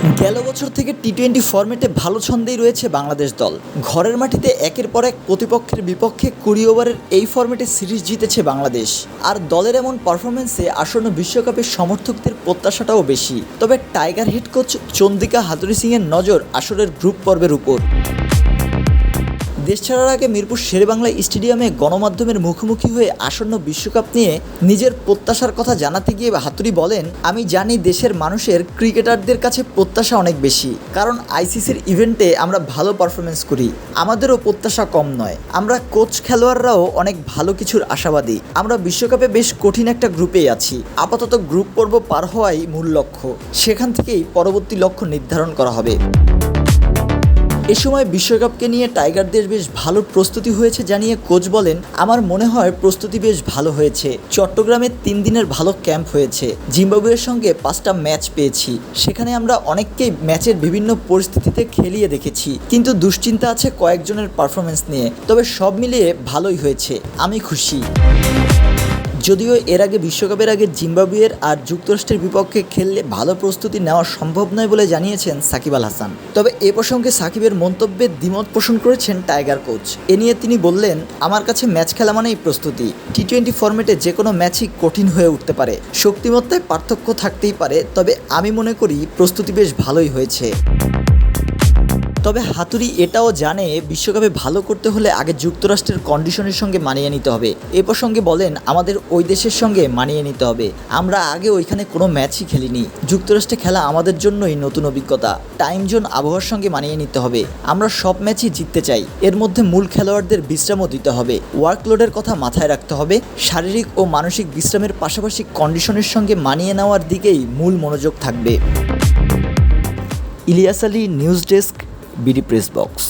গেল বছর থেকে টি টোয়েন্টি ফর্মেটে ভালো ছন্দেই রয়েছে বাংলাদেশ দল। ঘরের মাটিতে একের পর এক প্রতিপক্ষের বিপক্ষে কুড়ি ওভারের এই ফর্মেটে সিরিজ জিতেছে বাংলাদেশ। আর দলের এমন পারফরমেন্সে আসন্ন বিশ্বকাপের সমর্থকদের প্রত্যাশাটাও বেশি। তবে tiger head coach Chandika Hathuru সিংয়ের নজর আসরের গ্রুপ পর্বের উপর। দেশ ছাড়ার আগে মিরপুর শেরেবাংলা স্টেডিয়ামে গণমাধ্যমের মুখোমুখি হয়ে আসন্ন বিশ্বকাপ নিয়ে নিজের প্রত্যাশার কথা জানাতে গিয়ে হাতুড়ি বলেন, আমি জানি দেশের মানুষের ক্রিকেটারদের কাছে প্রত্যাশা অনেক বেশি, কারণ আইসিসির ইভেন্টে আমরা ভালো পারফরমেন্স করি। আমাদেরও প্রত্যাশা কম নয়। আমরা কোচ খেলোয়াড়রাও অনেক ভালো কিছুর আশাবাদী। আমরা বিশ্বকাপে বেশ কঠিন একটা গ্রুপেই আছি। আপাতত গ্রুপ পর্ব পার হওয়াই মূল লক্ষ্য। সেখান থেকেই পরবর্তী লক্ষ্য নির্ধারণ করা হবে। এ সময় বিশ্বকাপকে নিয়ে টাইগারদের বেশ ভালো প্রস্তুতি হয়েছে জানিয়ে কোচ বলেন, আমার মনে হয় প্রস্তুতি বেশ ভালো হয়েছে। চট্টগ্রামে তিন দিনের ভালো ক্যাম্প হয়েছে। জিম্বাবুয়ের সঙ্গে পাঁচটা ম্যাচ পেয়েছি। সেখানে আমরা অনেককেই ম্যাচের বিভিন্ন পরিস্থিতিতে খেলিয়ে দেখেছি। কিন্তু দুশ্চিন্তা আছে কয়েকজনের পারফরমেন্স নিয়ে। তবে সব মিলিয়ে ভালোই হয়েছে। আমি খুশি। যদিও এর আগে বিশ্বকাপের আগে জিম্বাবুয়ের আর যুক্তরাষ্ট্রের বিপক্ষে খেললে ভালো প্রস্তুতি নেওয়া সম্ভব নয় বলে জানিয়েছেন সাকিব আল হাসান। তবে এ প্রসঙ্গে সাকিবের মন্তব্যে দ্বিমত পোষণ করেছেন টাইগার কোচ। এ নিয়ে তিনি বললেন, আমার কাছে ম্যাচ খেলা মানেই প্রস্তুতি। টি টোয়েন্টি ফরম্যাটে যে কোনো ম্যাচই কঠিন হয়ে উঠতে পারে। শক্তিমত্তায় পার্থক্য থাকতেই পারে, তবে আমি মনে করি প্রস্তুতি বেশ ভালোই হয়েছে। তবে হাতুড়ি এটাও জানে বিশ্বকাপে ভালো করতে হলে আগে যুক্তরাষ্ট্রের কন্ডিশনের সঙ্গে মানিয়ে নিতে হবে। এ প্রসঙ্গে বলেন, আমাদের ওই দেশের সঙ্গে মানিয়ে নিতে হবে। আমরা আগে ওইখানে কোনো ম্যাচই খেলিনি। যুক্তরাষ্ট্রে খেলা আমাদের জন্যই নতুন অভিজ্ঞতা। টাইম জোন আবহাওয়ার সঙ্গে মানিয়ে নিতে হবে। আমরা সব ম্যাচই জিততে চাই। এর মধ্যে মূল খেলোয়াড়দের বিশ্রামও দিতে হবে। ওয়ার্কলোডের কথা মাথায় রাখতে হবে। শারীরিক ও মানসিক বিশ্রামের পাশাপাশি কন্ডিশনের সঙ্গে মানিয়ে নেওয়ার দিকেই মূল মনোযোগ থাকবে। Ilias Ali, news desk BD press box.